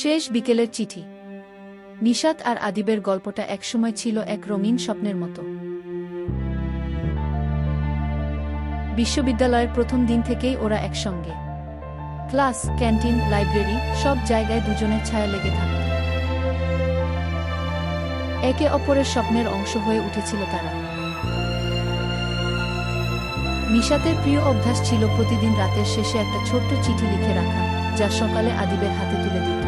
শেষ বিকেলের চিঠি। নিশাত আর আদিবের গল্পটা একসময় ছিল এক রঙিন স্বপ্নের মতো। বিশ্ববিদ্যালয়ের প্রথম দিন থেকেই ওরা একসঙ্গে। ক্লাস, ক্যান্টিন, লাইব্রেরি সব জায়গায় দুজনের ছায়া লেগে থাকত একে অপরের স্বপ্নের অংশ হয়ে উঠেছিল তারা। নিশাতের প্রিয় অভ্যাস ছিল প্রতিদিন রাতের শেষে একটা ছোট্ট চিঠি লিখে রাখা, যা সকালে আদিবের হাতে তুলে দিত।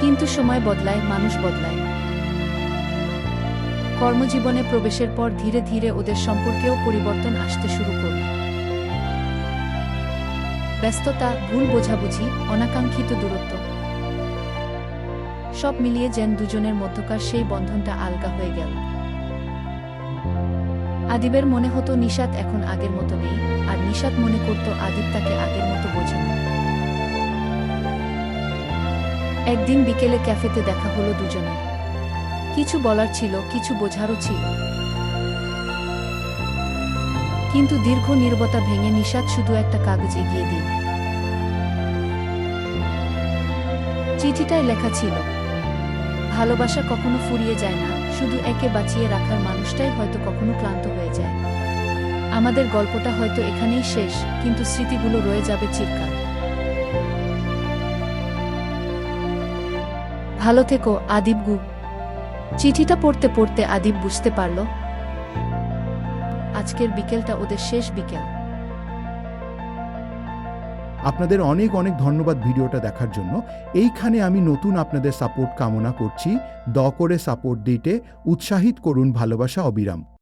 কিন্তু সময় বদলায়, মানুষ বদলায়। কর্মজীবনে প্রবেশের পর ধীরে ধীরে ওদের সম্পর্কেও পরিবর্তন আসতে শুরু করল। ব্যস্ততা, ভুল বোঝাবুঝি, অনাকাঙ্ক্ষিত দূরত্ব, সব মিলিয়ে যেন দুজনের মধ্যকার সেই বন্ধনটা আলগা হয়ে গেল। আদিবের মনে হতো নিশাত এখন আগের মতো নেই, আর নিশাত মনে করত আদিব তাকে আগের মতো বোঝে একদিন বিকেলে ক্যাফেতে দেখা হলো দুজনে। কিছু বলার ছিল, কিছু বোঝারও ছিল। কিন্তু দীর্ঘ নির্বতা ভেঙে নিশাত শুধু একটা কাগজ এগিয়ে দিল। চিঠিটায় লেখা ছিল, ভালোবাসা কখনো ফুরিয়ে যায় না, শুধু একে বাঁচিয়ে রাখার মানুষটাই হয়তো কখনো ক্লান্ত হয়ে যায়। আমাদের গল্পটা হয়তো এখানেই শেষ, কিন্তু স্মৃতিগুলো রয়ে যাবে চিরকাল। ভালো থেকো, আদিব গু। চিঠিটা পড়তে পড়তে আদিব বুঝতে পারল, আজকের বিকেলটা ওদের শেষ বিকেল। আপনাদের অনেক অনেক ধন্যবাদ ভিডিওটা দেখার জন্য। এইখানে আমি নতুন আপনাদের সাপোর্ট কামনা করছি। দ করে সাপোর্ট দিতে উৎসাহিত করুন ভালোবাসা অবিরাম।